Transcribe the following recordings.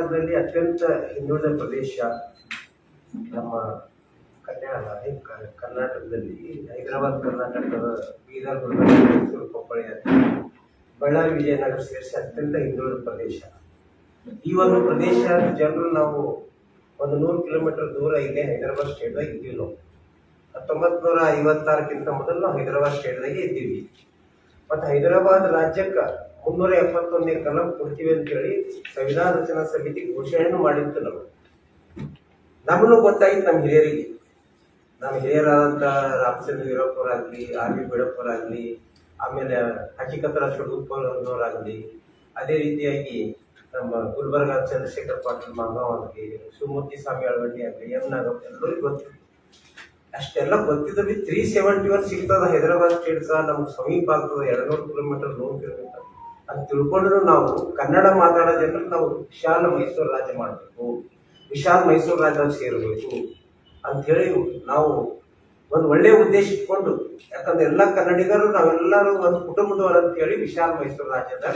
ರಾಜ್ಯದಲ್ಲಿ ಅತ್ಯಂತ ಹಿಂದುಳಿದ ಪ್ರದೇಶ ನಮ್ಮ ಕಲ್ಯಾಣ ಕರ್ನಾಟಕದಲ್ಲಿ ಹೈದರಾಬಾದ್, ಕರ್ನಾಟಕದ ಬೀದರ್ ಮೈಸೂರು, ಕೊಪ್ಪಳ ಬಳ್ಳಾರಿ, ವಿಜಯನಗರ ಸೇರಿಸಿ ಅತ್ಯಂತ ಹಿಂದುಳಿದ ಪ್ರದೇಶ. ಈ ಒಂದು ಪ್ರದೇಶ ಜನರು ನಾವು ಒಂದು ನೂರು ಕಿಲೋಮೀಟರ್ ದೂರ ಇದೆ ಹೈದರಾಬಾದ್ ಸ್ಟೇಟ್ದಾಗ ಇದ್ದೀವಿ ನಾವು. ಹತ್ತೊಂಬತ್ತು ನೂರ ಐವತ್ತಾರಕ್ಕಿಂತ ಮೊದಲು ನಾವು ಹೈದರಾಬಾದ್ ಸ್ಟೇಟ್ದಾಗೆ ಇದ್ದೀವಿ. ಮತ್ತು ಹೈದರಾಬಾದ್ ರಾಜ್ಯಕ್ಕೆ ಮುನ್ನೂರ ಎಪ್ಪತ್ತೊಂದನೇ ಕಲಂ ಕೊಡ್ತೀವಿ ಅಂತ ಹೇಳಿ ಸಂವಿಧಾನ ರಚನಾ ಸಮಿತಿ ಘೋಷಣೆಯನ್ನು ಮಾಡಿತ್ತು ನಮಗೆ ನಮಗೂ ಗೊತ್ತಾಗಿತ್ತು ನಮ್ಮ ಹಿರಿಯರಿಗೆ. ನಮ್ಮ ಹಿರಿಯರಾದಂಥ ರಾಮಚಂದ್ರ ವೀರಪ್ಪರ್ ಆಗಲಿ, ಆರ್ ಬಿ ಬೇಡಪ್ಪರ್ ಆಗಲಿ, ಆಮೇಲೆ ಹಕಿಕತರ ಆಗಲಿ ಅದೇ ರೀತಿಯಾಗಿ ನಮ್ಮ ಗುಲ್ಬರ್ಗ ಚಂದ್ರಶೇಖರ್ ಪಾಟೀಲ್ ಮಾಧವ್ ಆಗಲಿ ಶಿವಮೂರ್ತಿ ಸ್ವಾಮಿ ಅಳವಣ್ಣಿ ಆಗಲಿ, ಎಂ ನಾಗಪ್ಪ ಎಲ್ಲರಿಗೂ ಗೊತ್ತಿತ್ತು ಅಷ್ಟೆಲ್ಲ ಗೊತ್ತಿದ್ದಲ್ಲಿ ತ್ರೀ ಸೆವೆಂಟಿ ಒನ್ ಸಿಗ್ತದ. ಹೈದರಾಬಾದ್ ಸ್ಟೇಟ್ ಸಹ ನಮ್ಗೆ ಸಮೀಪ ಆಗ್ತದೆ. ಎರಡು ನೂರು ಕಿಲೋಮೀಟರ್ ನೂರು ಕಿಲೋಮೀಟರ್ ಅಂತ ತಿಳ್ಕೊಂಡ್ರು ನಾವು ಕನ್ನಡ ಮಾತಾಡೋ ಜನರು ನಾವು ವಿಶಾಲ ಮೈಸೂರು ರಾಜ್ಯ ಮಾಡಬೇಕು. ವಿಶಾಲ ಮೈಸೂರು ರಾಜ್ಯ ಸೇರಬೇಕು ಅಂತ ಹೇಳಿ ನಾವು ಒಂದು ಒಳ್ಳೆಯ ಉದ್ದೇಶ ಇಟ್ಕೊಂಡು, ಯಾಕಂದ್ರೆ ಎಲ್ಲ ಕನ್ನಡಿಗರು ನಾವೆಲ್ಲರೂ ಒಂದು ಕುಟುಂಬದವರು ಅಂತ ಹೇಳಿ ವಿಶಾಲ ಮೈಸೂರು ರಾಜ್ಯದ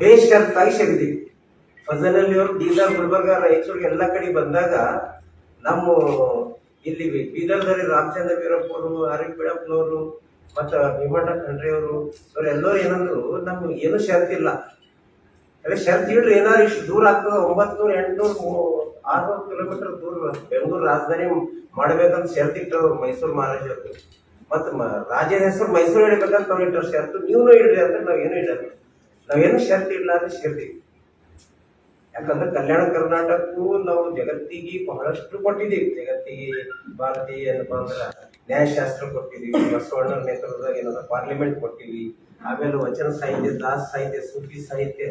ಬೇಷರತ್ತಾಗಿ ಸೇರಿದ್ದೀವಿ ಫಜಲಲ್ಲಿ ಅವರು ಬೀದರ್, ಗುಲ್ಬರ್ಗ, ರಾಯಚೂರು ಎಲ್ಲ ಕಡೆ ಬಂದಾಗ ನಮ್ಮ ಇಲ್ಲಿ ಬೀದರ್ದಲ್ಲಿ ರಾಮಚಂದ್ರ ವೀರಪ್ಪರು ಅವರು ಬಿಳಪ್ಪನವರು ಮತ್ತು ಖಂಡ್ರಿ ಅವರು ಅವರೆಲ್ಲರೂ ಏನಂದ್ರು, ನಮ್ಗೆ ಏನು ಇಲ್ಲ. ಅದೇ ಷರತ್ ಇಡ್ರಿ ಏನಾರು ಇಷ್ಟು ದೂರ ಆಗ್ತದ? ಒಂಬತ್ತು ಎಂಟುನೂರು ಆರ್ನೂರು ಕಿಲೋಮೀಟರ್ ದೂರ ಬೆಂಗಳೂರು ರಾಜಧಾನಿ ಮಾಡ್ಬೇಕಂತ ಷರತ್ ಇಟ್ಟರು ಮೈಸೂರು ಮಹಾರಾಜರು. ಮತ್ತು ರಾಜ್ಯದ ಹೆಸರು ಮೈಸೂರು ಇಡಬೇಕಂತ ನಾವು ಇಟ್ಟರು ಷರತ್ತು ನೀವು ಇಡ್ರಿ ಅಂದ್ರೆ ನಾವೇನು ಇಡಲ್ಲ. ನಾವೇನು ಷರತ್ ಇಲ್ಲ ಅಂದ್ರೆ ಸೇರ್ತೀವಿ ಯಾಕಂದ್ರೆ ಕಲ್ಯಾಣ ಕರ್ನಾಟಕಕ್ಕೂ ನಾವು ಜಗತ್ತಿಗೆ ಬಹಳಷ್ಟು ಕೊಟ್ಟಿದ್ದೀವಿ. ಜಗತ್ತಿಗೆ ಭಾರತೀಯ ಏನಪ್ಪಾ ಅಂದ್ರೆ ನ್ಯಾಯಶಾಸ್ತ್ರ ಕೊಟ್ಟಿದ್ದೀವಿ, ಬಸವಣ್ಣನ ನೇತೃತ್ವದಾಗ ಏನಂದ್ರೆ ಪಾರ್ಲಿಮೆಂಟ್ ಕೊಟ್ಟಿವಿ ಆಮೇಲೆ ವಚನ ಸಾಹಿತ್ಯ, ದಾಸ ಸಾಹಿತ್ಯ, ಸೂಫಿ ಸಾಹಿತ್ಯ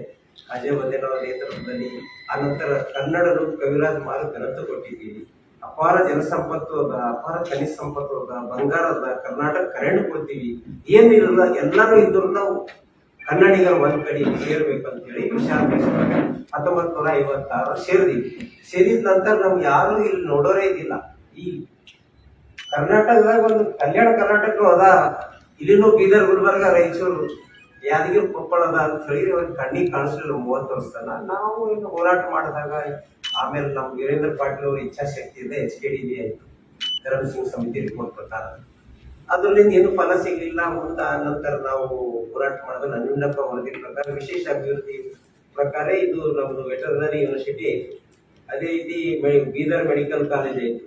ಅಜಯ್ ಬಂದೇನವರ ನೇತೃತ್ವದಲ್ಲಿ ಆನಂತರ ಕನ್ನಡರು ಕವಿರಾಜ್ ಮಾರು ಗ್ರಂಥ ಕೊಟ್ಟಿದ್ದೀವಿ. ಅಪಾರ ಜನಸಂಪತ್ತು ಅದ, ಅಪಾರ ಖನಿಜ ಸಂಪತ್ತು ಅದ, ಬಂಗಾರ ಅದ, ಕರ್ನಾಟಕ ಕರೆಂಟ್ ಕೊಡ್ತೀವಿ. ಏನಿರಲ್ಲ ಎಲ್ಲರೂ ಇದ್ರು ನಾವು ಕನ್ನಡಿಗರ ಒಂದ್ ಕಡೆ ವಿಶಾಲ ಮೈಸೂರಾಗ ಹತ್ತೊಂಬತ್ ನೂರ ಐವತ್ತಾರು ಸೇರಿದೀವಿ ಸೇರಿದ ನಂತರ ನಮ್ಗೆ ಯಾರು ಇಲ್ಲಿ ನೋಡೋರೇ ಇದಿಲ್ಲ ಈ ಕರ್ನಾಟಕದಾಗ ಒಂದು ಕಲ್ಯಾಣ ಕರ್ನಾಟಕ ಅದ. ಇಲ್ಲಿನೂ ಬೀದರ್, ಗುಲ್ಬರ್ಗ ರಾಯಚೂರು ಯಾದಗಿರಿ, ಕೊಪ್ಪಳ ಅದ ಅಂತ ಹೇಳಿ ಅವ್ರಿಗೆ ಕಣ್ಣಿಗೆ ಕಾಣಿಸ್ಲಿಲ್ಲ ಮೂವತ್ತು ವರ್ಷದಲ್ಲ ನಾವು ಇನ್ನು ಹೋರಾಟ ಮಾಡಿದಾಗ ಆಮೇಲೆ ನಮ್ಮ ವೀರೇಂದ್ರ ಪಾಟೀಲ್ ಅವ್ರ ಇಚ್ಛಾಶಕ್ತಿಯಿಂದ ಎಚ್ ಕೆ ಡಿ ಬಿ ಆಯ್ತು. ಧರ್ಮ ಸಿಂಗ್ ಸಮಿತಿ ರಿಪೋರ್ಟ್ ಪ್ರಕಾರ. ಅದರಿಂದ ಏನು ಫಲ ಸಿಗಲಿಲ್ಲ ಅಂತ ನಂತರ ನಾವು ಹೋರಾಟ ಮಾಡಿದ ನಂಜುಂಡಪ್ಪ ವರದಿ ಪ್ರಕಾರ, ವಿಶೇಷ ಅಭಿವೃದ್ಧಿ ಪ್ರಕಾರ ಇದು ನಮ್ದು ವೆಟರ್ನರಿ ಯೂನಿವರ್ಸಿಟಿ ಅದೇ ರೀತಿ ಬೀದರ್ ಮೆಡಿಕಲ್ ಕಾಲೇಜ್ ಐತಿ.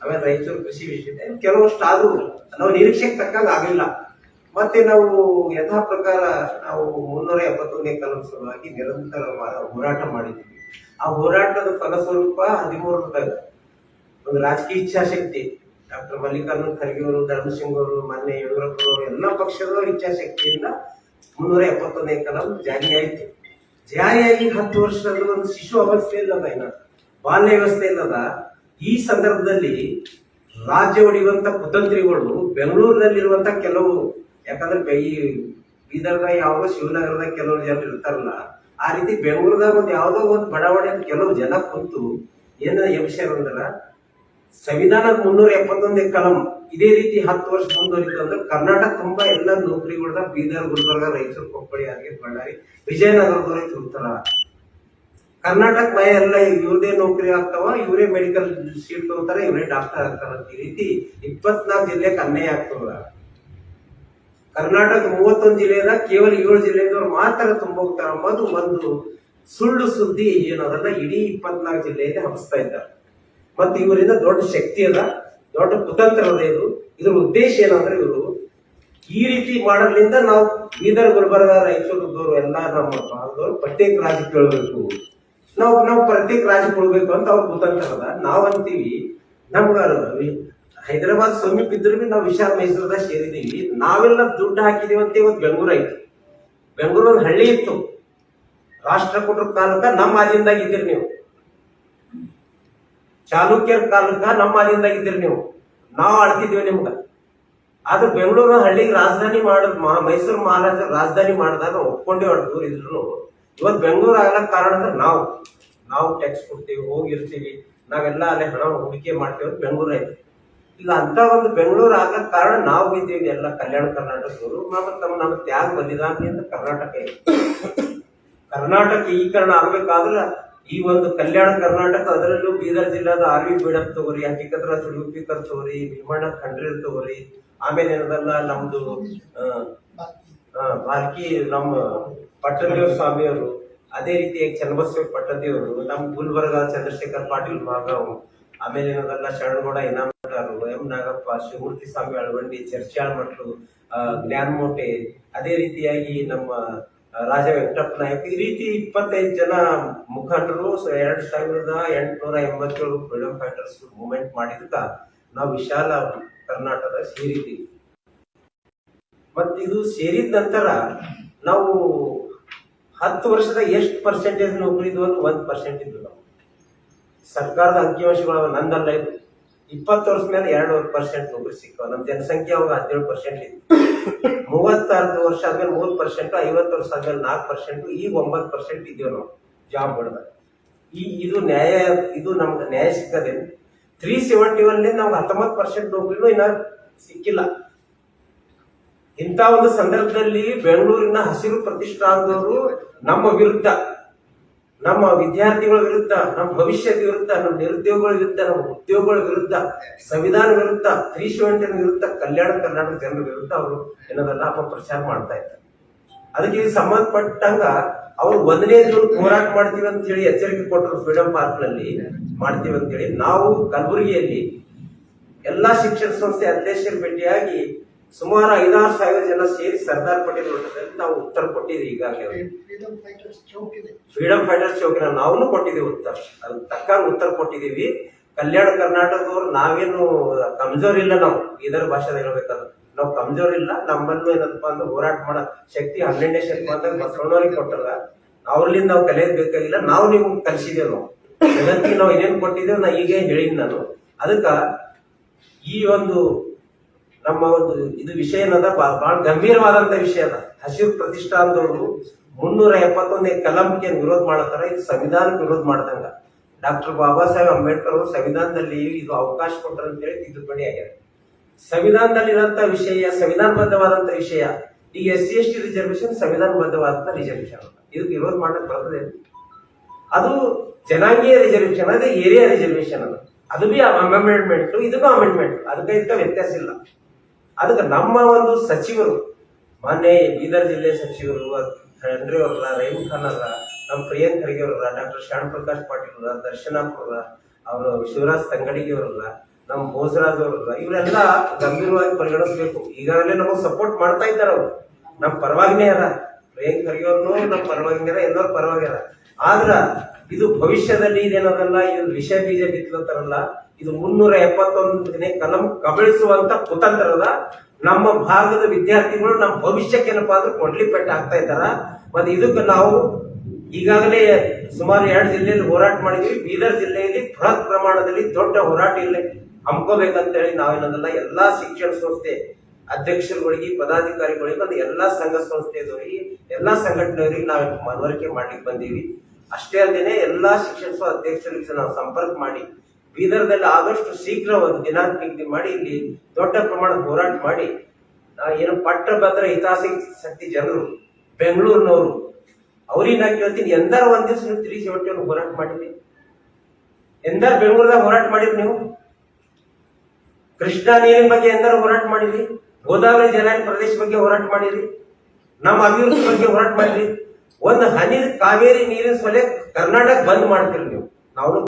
ಆಮೇಲೆ ರಾಯಚೂರು ಕೃಷಿ ವಿಶ್ವವಿದ್ಯಾಲಯ ಕೆಲವಷ್ಟು ಆದ್ರೂ ನಾವು ನಿರೀಕ್ಷೆಗೆ ತಕ್ಕಂಗೆ ಆಗಲಿಲ್ಲ ಮತ್ತೆ ನಾವು ಯಥಾ ಪ್ರಕಾರ ನಾವು ಮುನ್ನೂರ ಎಪ್ಪತ್ತೊಂದನೇ ಕಲಂ ಸಲುವಾಗಿ ನಿರಂತರ ಮ- ಹೋರಾಟ ಮಾಡಿದ್ದೀವಿ. ಆ ಹೋರಾಟದ ಫಲಸ್ವರೂಪ ಹದಿಮೂರರದಾಗ ಒಂದು ರಾಜಕೀಯ ಇಚ್ಛಾಶಕ್ತಿ ಡಾಕ್ಟರ್ ಮಲ್ಲಿಕಾರ್ಜುನ್ ಖರ್ಗೆ ಅವರು, ಧರ್ಮಸಿಂಗ್ ಅವರು ಮೊನ್ನೆ ಯಡಿಯೂರಪ್ಪನವರು ಎಲ್ಲ ಪಕ್ಷದ ಇಚ್ಛಾಶಕ್ತಿಯಿಂದ ಮುನ್ನೂರ ಎಪ್ಪತ್ತೊಂದನೇ ಕಲಂ ಜಾರಿಯಾಯಿತು ಜಾರಿಯಾಗಿ ಹತ್ತು ವರ್ಷದಲ್ಲಿ ಒಂದು ಶಿಶು ಅವಸ್ಥೆ ಇಲ್ಲದ ಇನ್ನ, ಬಾಲ್ಯ ವ್ಯವಸ್ಥೆ ಇಲ್ಲದ, ಈ ಸಂದರ್ಭದಲ್ಲಿ ರಾಜ್ಯ ಒಡೆಯುವಂತ ಕುತಂತ್ರಿಗಳು ಬೆಂಗಳೂರಿನಲ್ಲಿರುವಂತ ಕೆಲವು, ಯಾಕಂದ್ರೆ ಈ ಬೀದರ್ದಾಗ ಯಾವಾಗ ಶಿವನಗರದಾಗ ಕೆಲವು ಜನರು ಇರ್ತಾರಲ್ಲ, ಆ ರೀತಿ ಬೆಂಗಳೂರದಾಗ ಒಂದು ಯಾವುದೋ ಒಂದು ಬಡಾವಣೆ ಕೆಲವು ಜನ ಕುಂತು ಏನ ಎಬ್ಸ್ಯಾರ ಅಂದ್ರ ಸಂವಿಧಾನದ ಮುನ್ನೂರ ಎಪ್ಪತ್ತೊಂದನೇ ಕಲಂ ಇದೇ ರೀತಿ ಹತ್ತು ವರ್ಷ ಮುಂದುವರಿತು ಅಂದ್ರೆ ಕರ್ನಾಟಕ ತುಂಬಾ ಎಲ್ಲ ನೌಕರಿಗಳನ್ನ ಬೀದರ್, ಗುಲ್ಬರ್ಗ ರಾಯಚೂರು ಕೊಪ್ಪಳಿ ಯಾದಗಿರಿ, ಬಳ್ಳಾರಿ ವಿಜಯನಗರ ತುಂಬ್ತಾರ ಕರ್ನಾಟಕ ಮಯ ಎಲ್ಲ ಇವ್ರದೇ ನೌಕರಿ ಆಗ್ತಾವ, ಇವರೇ ಮೆಡಿಕಲ್ ಸೀಟ್ ತಗೋತಾರ, ಇವರೇ ಡಾಕ್ಟರ್ ಆಗ್ತಾರ ಅಂತ ಈ ರೀತಿ ಇಪ್ಪತ್ನಾಲ್ಕು ಜಿಲ್ಲೆಗೆ ಅನ್ಯಾಯ ಆಗ್ತದ. ಕರ್ನಾಟಕ ಮೂವತ್ತೊಂದು ಜಿಲ್ಲೆಯನ್ನ ಕೇವಲ ಏಳು ಜಿಲ್ಲೆಯಿಂದವ್ರು ಮಾತ್ರ ತುಂಬ ಹೋಗ್ತಾರ ಅನ್ನೋದು ಒಂದು ಸುಳ್ಳು ಸುದ್ದಿ ಏನದನ್ನ ಇಡೀ ಇಪ್ಪತ್ನಾಲ್ಕು ಜಿಲ್ಲೆಯಲ್ಲಿ ಹಬ್ಬಿಸ್ತಾ ಇದ್ದಾರೆ. ಮತ್ತೆ ಇವರಿಂದ ದೊಡ್ಡ ಶಕ್ತಿ ಅದ, ದೊಡ್ಡ ಕುತಂತ್ರ ಅದ ಇದು. ಇದ್ರ ಉದ್ದೇಶ ಏನಂದ್ರೆ ಇವರು ಈ ರೀತಿ ಮಾಡೋದ್ರಿಂದ ನಾವು ಬೀದರ್ ಗುಲ್ಬರ್ಗ ರಾಯಚೂರದವರು ಎಲ್ಲ ನಮ್ಮ ಭಾಗದವ್ರು ಪ್ರತ್ಯೇಕ ರಾಜ್ಯ ಕೇಳಬೇಕು. ನಾವು ನಾವು ಪ್ರತ್ಯೇಕ ರಾಜ್ಯ ಕೊಡ್ಬೇಕು ಅಂತ ಅವ್ರ ಕುತಂತ್ರ ಅದ. ನಾವ್ ಅಂತೀವಿ ನಮ್ಗ ಹೈದರಾಬಾದ್ ಸಮೀಪ ಇದ್ರು ನಾವು ವಿಶಾಲ ಮೈಸೂರದಾಗ ಸೇರಿದೀವಿ. ನಾವೆಲ್ಲ ದುಡ್ಡು ಹಾಕಿದೀವಿ ಅಂತ ಇವತ್ತು ಬೆಂಗಳೂರು ಐತಿ ಬೆಂಗಳೂರು ಹಳ್ಳಿ ಇತ್ತು. ರಾಷ್ಟ್ರಕೂಟರ ಕಾಲಕ್ಕ ನಮ್ಮ ಆದಿಂದಾಗ ಇದ್ದೀರಿ ನೀವು. ಚಾಲುಕ್ಯರ ಕಾಲಕ್ಕ ನಮ್ಮ ಅಲ್ಲಿಂದ ಇದ್ದೀರಿ ನೀವು. ನಾವು ಆಳ್ತಿದ್ವಿ ನಿಮ್ಗೆ. ಆದ್ರೆ ಬೆಂಗಳೂರು ಹಳ್ಳಿಗೆ ರಾಜಧಾನಿ ಮಾಡೋದು ಮೈಸೂರು ಮಹಾರಾಜ ರಾಜಧಾನಿ ಮಾಡಿದಾಗ ಒಪ್ಕೊಂಡೇ ಹೊಡೆದು ದೂರ ಇದ್ರು ಇವತ್ತು ಬೆಂಗಳೂರು ಆಗ್ಲಕ್ ಕಾರಣ ಅಂದ್ರೆ ನಾವು. ನಾವು ಟ್ಯಾಕ್ಸ್ ಕೊಡ್ತೀವಿ, ಹೋಗಿರ್ತೀವಿ. ನಾವೆಲ್ಲ ಅಲ್ಲೇ ಹಣ ಹೂಡಿಕೆ ಮಾಡ್ತೀವಿ ಅಂತ ಬೆಂಗಳೂರು ಐತಿ ಇಲ್ಲ, ಅಂತ ಒಂದು ಬೆಂಗಳೂರು ಆಗಕ್ಕೆ ಕಾರಣ ನಾವು ಇದ್ದೀವಿ ಎಲ್ಲ ಕಲ್ಯಾಣ ಕರ್ನಾಟಕದವರು. ಮತ್ತು ತಮ್ಮ ನಮ್ಮ ತ್ಯಾಗ ಬಲಿದಾನದಿಂದ ಕರ್ನಾಟಕ ಐತಿ ಕರ್ನಾಟಕ ಈಕರಣ ಆಗ್ಬೇಕಾದ್ರೆ ಈ ಒಂದು ಕಲ್ಯಾಣ ಕರ್ನಾಟಕ ಅದರಲ್ಲೂ ಬೀದರ್ ಜಿಲ್ಲಾದ ಆರ್ ವಿ ಬೀಡಪ್ ತಗೋರಿ ಹಕ್ಕಿಕತ್ರ ಸುಡುಪಿಕರ್ ತಗೋರಿ ಭೀಮಣ್ಣ ಖಂಡ್ರಿರ್ ತಗೋರಿ ಆಮೇಲೆ ಏನದಲ್ಲ ನಮ್ದು ಬಾಲ್ಕಿ ನಮ್ಮ ಪಟ್ಟದೇವ ಸ್ವಾಮಿಯವರು ಅದೇ ರೀತಿಯಾಗಿ ಚನ್ನಬಸವ ಪಟ್ಟದೇವರು ನಮ್ಮ ಗುಲ್ಬರ್ಗ ಚಂದ್ರಶೇಖರ್ ಪಾಟೀಲ್ ಮಾಗಾವ್ ಆಮೇಲೆ ಏನದಲ್ಲ ಶರಣಗೌಡ ಇನಾಮದಾರರು ಎಂ ನಾಗಪ್ಪ ಶಿವಮೂರ್ತಿ ಸ್ವಾಮಿ ಅಳವಂಡಿ ಚರ್ಚಾಳ್ ಆ, ಜ್ಞಾನಮೋಟೆ ಅದೇ ರೀತಿಯಾಗಿ ನಮ್ಮ ರಾಜ ವೆಂಕಟಪ್ಪ ನಾಯಕ್. ಈ ರೀತಿ ಇಪ್ಪತ್ತೈದು ಜನ ಮುಖಂಡರು ಎರಡ್ ಸಾವಿರದ ಎಂಟುನೂರ ಎಂಬತ್ತೇಳು ಫ್ರೀಡಮ್ ಫೈಟರ್ಸ್ ಮೂವ್ಮೆಂಟ್ ಮಾಡಿದಕ್ಕ ನಾವು ವಿಶಾಲ ಕರ್ನಾಟಕ ಸೇರಿದ್ದೀವಿ ಮತ್ ಇದು ಸೇರಿದ ನಂತರ ನಾವು ಹತ್ತು ವರ್ಷದ ಎಷ್ಟು ಪರ್ಸೆಂಟೇಜ್ ನೌಕರಿ ಇದ್ವು ಅಂತ ಒಂದ್ ಪರ್ಸೆಂಟ್ ಇದ್ವು ನಾವು. ಸರ್ಕಾರದ ಅಂಕಿಅಂಶಗಳು ನಂದಲ್ಲ ಇದು. ಇಪ್ಪತ್ತು ವರ್ಷ ಮೇಲೆ ಎರಡೂವರೆ ಪರ್ಸೆಂಟ್ ನೌಕರಿ ಸಿಕ್ಕವ. ನಮ್ ಜನಸಂಖ್ಯೆ ಅವಾಗ ಹದಿನೇಳು ಪರ್ಸೆಂಟ್ ಇತ್ತು. ಮೂವತ್ತಾರು ವರ್ಷ ಆದ್ಮೇಲೆ ಮೂರು ಪರ್ಸೆಂಟ್ ಐವತ್ತು ವರ್ಷ ಆದ್ಮೇಲೆ ನಾಲ್ಕು ಪರ್ಸೆಂಟ್ ಈಗ ಒಂಬತ್ತು ಪರ್ಸೆಂಟ್ ಇದೇವ್ ನಾವು ಜಾಬ್ ಮಾಡಿದಾಗ ಈ, ಇದು ನ್ಯಾಯ, ಇದು ನಮ್ಗೆ ನ್ಯಾಯ ಸಿಗ್ತದೆ. ತ್ರೀ ಸೆವೆಂಟಿ ಒನ್ ನಾವು ಹತ್ತೊಂಬತ್ತು ಪರ್ಸೆಂಟ್ ನೌಕರಿನೂ ಇನ್ನ ಸಿಕ್ಕಿಲ್ಲ. ಇಂಥ ಒಂದು ಸಂದರ್ಭದಲ್ಲಿ ಬೆಂಗಳೂರಿನ ಹಸಿರು ಪ್ರತಿಷ್ಠಾನದವರು ನಮ್ಮ ವಿರುದ್ಧ ನಮ್ಮ ವಿದ್ಯಾರ್ಥಿಗಳ ವಿರುದ್ಧ, ನಮ್ಮ ಭವಿಷ್ಯದ ವಿರುದ್ಧ, ನಮ್ಮ ನಿರುದ್ಯೋಗಗಳ ವಿರುದ್ಧ, ನಮ್ಮ ಉದ್ಯೋಗಗಳ ವಿರುದ್ಧ ಸಂವಿಧಾನ ವಿರುದ್ಧ ತ್ರೀ ವಿರುದ್ಧ, ಕಲ್ಯಾಣ ಕರ್ನಾಟಕ ಜನರ ವಿರುದ್ಧ ಅವರು ಏನದಲ್ಲ ಪ್ರಚಾರ ಮಾಡ್ತಾ ಇದ್ದಾರೆ. ಅದಕ್ಕೆ ಇದು ಸಂಬಂಧಪಟ್ಟಂಗ ಅವ್ರು ಒಂದನೇ ಜೂನ್ ಹೋರಾಟ ಮಾಡ್ತೀವಿ ಅಂತ ಹೇಳಿ ಎಚ್ಚರಿಕೆ ಕೊಟ್ಟರು ಫ್ರೀಡಂ ಪಾರ್ಕ್ನಲ್ಲಿ ಮಾಡ್ತೀವಿ ಅಂತ ಹೇಳಿ ನಾವು ಕಲಬುರಗಿಯಲ್ಲಿ ಎಲ್ಲಾ ಶಿಕ್ಷಣ ಸಂಸ್ಥೆ ಅಧ್ಯಕ್ಷರು ಭೇಟಿಯಾಗಿ ಸುಮಾರು ಐದಾರು ಸಾವಿರ ಜನ ಸೇರಿ ಸರ್ದಾರ್ ಪಟೇಲ್ ಮಠದಲ್ಲಿ ನಾವು ಉತ್ತರ ಕೊಟ್ಟಿದ್ವಿ ಈಗಾಗಲೇ ಫ್ರೀಡಮ್ ಫೈಟರ್ಸ್ ಚೌಕಿನ ನಾವು ಕೊಟ್ಟಿದ್ದೀವಿ ಉತ್ತರ. ಅದು ತಕ್ಕ ಉತ್ತರ ಕೊಟ್ಟಿದ್ದೀವಿ. ಕಲ್ಯಾಣ ಕರ್ನಾಟಕದವ್ರು ನಾವೇನು ಕಮ್ಜೋರ್ ಇಲ್ಲ ನಾವು. ಇದರ ಭಾಷೆದ ಹೇಳ್ಬೇಕಾದ್ರೆ ನಾವು ಕಮ್ಜೋರ್ ಇಲ್ಲ ನಮ್ಮನ್ನು ಏನಪ್ಪ ಅಂದ್ರೆ ಹೋರಾಟ ಮಾಡೋ ಶಕ್ತಿ ಹನ್ನೆರಡನೇ ಶತಮಾನದಾಗ ಬಸವಣ್ಣವ್ರಿಗೆ ಕೊಟ್ಟಲ್ಲ. ಅವ್ರಲಿಂದ ನಾವು ಕಲಿಯೋದು ಬೇಕಾಗಿಲ್ಲ. ನಾವು ನೀವು ಕಲಿಸಿದೇವ್ ನಾವು. ಜಗತ್ತಿಗೆ ನಾವು ಏನೇನು ಕೊಟ್ಟಿದ್ದೇವೆ ನಾ ಈಗೇ ಹೇಳಿದ್ ನಾನು. ಅದಕ್ಕ ಈ ಒಂದು ನಮ್ಮ ಒಂದು ಇದು ವಿಷಯ ಏನದ? ಬಹಳ ಗಂಭೀರವಾದಂತ ವಿಷಯ ಅದ. ಹಸಿರು ಪ್ರತಿಷ್ಠಾನದವರು ಮುನ್ನೂರ ಎಪ್ಪತ್ತೊಂದನೇ ಕಲಂಗೆ ವಿರೋಧ ಮಾಡತಾರ ಇದು ಸಂವಿಧಾನಕ್ಕೆ ವಿರೋಧ ಮಾಡ್ದಂಗ. ಡಾಕ್ಟರ್ ಬಾಬಾ ಸಾಹೇಬ್ ಅಂಬೇಡ್ಕರ್ ಅವರು ಸಂವಿಧಾನದಲ್ಲಿ ಇದು ಅವಕಾಶ ಕೊಟ್ಟರು ಅಂತ ಹೇಳಿ ತಿದ್ದುಪಡಿ ಆಗ್ಯದ ಸಂವಿಧಾನದಲ್ಲಿ ಇರೋಂತ ವಿಷಯ, ಸಂವಿಧಾನಬದ್ಧವಾದಂತ ವಿಷಯ ಈಗ S C S T reservation ಸಂವಿಧಾನಬದ್ಧವಾದಂತ ರಿಸರ್ವೇಶನ್ ಇದಕ್ಕೆ ವಿರೋಧ ಮಾಡಕ್ ಬರ್ತದೆ. ಅದು ಜನಾಂಗೀಯ ರಿಸರ್ವೇಶನ್ ಅದೇ ಏರಿಯಾ ರಿಸರ್ವೇಶನ್ ಅದು. ಅದು ಬಿ ಅಮೆಂಡ್ಮೆಂಟ್ ಇದಕ್ಕೂ ಅಮೆಂಡ್ಮೆಂಟ್ ಅದಕ್ಕೆ ಇದಕ್ಕೆ ವ್ಯತ್ಯಾಸ ಇಲ್ಲ. ಅದಕ್ಕೆ ನಮ್ಮ ಒಂದು ಸಚಿವರು ಮೊನ್ನೆ ಬೀದರ್ ಜಿಲ್ಲೆ ಸಚಿವರು ಹೆಂಡ್ರಿ ಅವ್ರಲ್ಲ ರೈಮ್ ಖಾನ್ ಅಲ್ಲ ನಮ್ಮ ಪ್ರಿಯಾಂಕ್ ಖರ್ಗೆ ಅವರಲ್ಲ ಡಾಕ್ಟರ್ ಶ್ಯಾಮ್ ಪ್ರಕಾಶ್ ಪಾಟೀಲ್ ಅವರ ದರ್ಶನಾಪುರ ಅವರು ಶಿವರಾಜ್ ತಂಗಡಿಗೆ ಅವರಲ್ಲ ನಮ್ಮ ಭೋಜರಾಜ್ ಅವರಲ್ಲ ಇವರೆಲ್ಲ ಗಂಭೀರವಾಗಿ ಪರಿಗಣಿಸಬೇಕು. ಈಗಾಗಲೇ ನಮಗೆ ಸಪೋರ್ಟ್ ಮಾಡ್ತಾ ಇದ್ದಾರೆ ಅವರು. ನಮ್ಮ ಪರವಾಗಿನೇ ಅಲ್ಲ. ಪ್ರಿಯಾಂಕ್ ಖರ್ಗೆ ಅವ್ರನ್ನೂ ನಮ್ಮ ಪರವಾಗಿನೇ ಎಲ್ಲರೂ ಪರವಾಗಿ ಅದ ಆದ್ರ ಇದು ಭವಿಷ್ಯದಲ್ಲಿ ಇದೇನದಲ್ಲ, ಇದು ವಿಷ ಬೀಜ ಬಿತ್ತಲತ್ತಾರಲ್ಲ ಇದು ಮುನ್ನೂರ ಎಪ್ಪತ್ತೊಂದನೇ ಕಲಂ ಕಬಳಿಸುವಂತ ಕುತಂತ್ರದ ನಮ್ಮ ಭಾಗದ ವಿದ್ಯಾರ್ಥಿಗಳು ನಮ್ಮ ಭವಿಷ್ಯಕ್ಕೆ ಏನಪ್ಪಾ ಅಂದ್ರೆ ಕೊಡ್ಲಿ ಪೆಟ್ಟ ಆಗ್ತಾ ಇದ್ದಾರ? ಮತ್ತೆ ಇದಕ್ಕೆ ನಾವು ಈಗಾಗಲೇ ಸುಮಾರು ಎರಡು ಜಿಲ್ಲೆಯಲ್ಲಿ ಹೋರಾಟ ಮಾಡಿದ್ವಿ. ಬೀದರ್ ಜಿಲ್ಲೆಯಲ್ಲಿ ಬೃಹತ್ ಪ್ರಮಾಣದಲ್ಲಿ ದೊಡ್ಡ ಹೋರಾಟ ಇಲ್ಲಿ ಹಮ್ಕೋಬೇಕಂತ ಹೇಳಿ ನಾವೇನದಲ್ಲ ಎಲ್ಲಾ ಶಿಕ್ಷಣ ಸಂಸ್ಥೆ ಅಧ್ಯಕ್ಷರುಗಳಿಗೆ, ಪದಾಧಿಕಾರಿಗಳಿಗೆ, ಮತ್ತೆ ಎಲ್ಲಾ ಸಂಘ ಸಂಸ್ಥೆದವರಿಗೆ, ಎಲ್ಲಾ ಸಂಘಟನೆಯವರಿಗೆ ನಾವು ಮನವರಿಕೆ ಮಾಡ್ಲಿಕ್ಕೆ ಬಂದೀವಿ. ಅಷ್ಟೇ ಅಲ್ಲದೆ ಎಲ್ಲಾ ಶಿಕ್ಷಣ ಅಧ್ಯಕ್ಷರಿಗೆ ನಾವು ಸಂಪರ್ಕ ಮಾಡಿ, ಬೀದರ್ದಲ್ಲಿ ಆದಷ್ಟು ಶೀಘ್ರ ಒಂದು ದಿನಾಂಕ ನಿಗದಿ ಮಾಡಿ, ಇಲ್ಲಿ ದೊಡ್ಡ ಪ್ರಮಾಣದ ಹೋರಾಟ ಮಾಡಿ ಏನು ಪಟ್ಟಭದ್ರ ಹಿತಾಸಕ್ತಿ ಜನರು, ಬೆಂಗಳೂರಿನವರು, ಅವ್ರಿಗೆ ನಾ ಕೇಳ್ತೀನಿ, ಎಂದಾರ ಒಂದ್ ದಿವಸ ನೀವು ತ್ರೀ ಸೆವೆಂಟಿ ಹೋರಾಟ ಮಾಡಿದ್ರಿ ಎಂದಾರ ಬೆಂಗಳೂರದಾಗ ಹೋರಾಟ ಮಾಡಿರಿ ನೀವು? ಕೃಷ್ಣಾ ನೀರಿನ ಬಗ್ಗೆ ಎಂದಾರ ಹೋರಾಟ ಮಾಡಿದ್ರಿ ಗೋದಾವರಿ ಜಲಾಯನ ಪ್ರದೇಶ ಬಗ್ಗೆ ಹೋರಾಟ ಮಾಡಿದ್ರಿ ನಮ್ಮ ಅಭಿವೃದ್ಧಿ ಬಗ್ಗೆ ಹೋರಾಟ ಮಾಡಿರಿ? ಒಂದು ಹನಿ ಕಾವೇರಿ ನೀರಿನ ಸೊಲೆ ಕರ್ನಾಟಕ ಬಂದ್ ಮಾಡ್ತೀರಿ ನೀವು. ನಾವು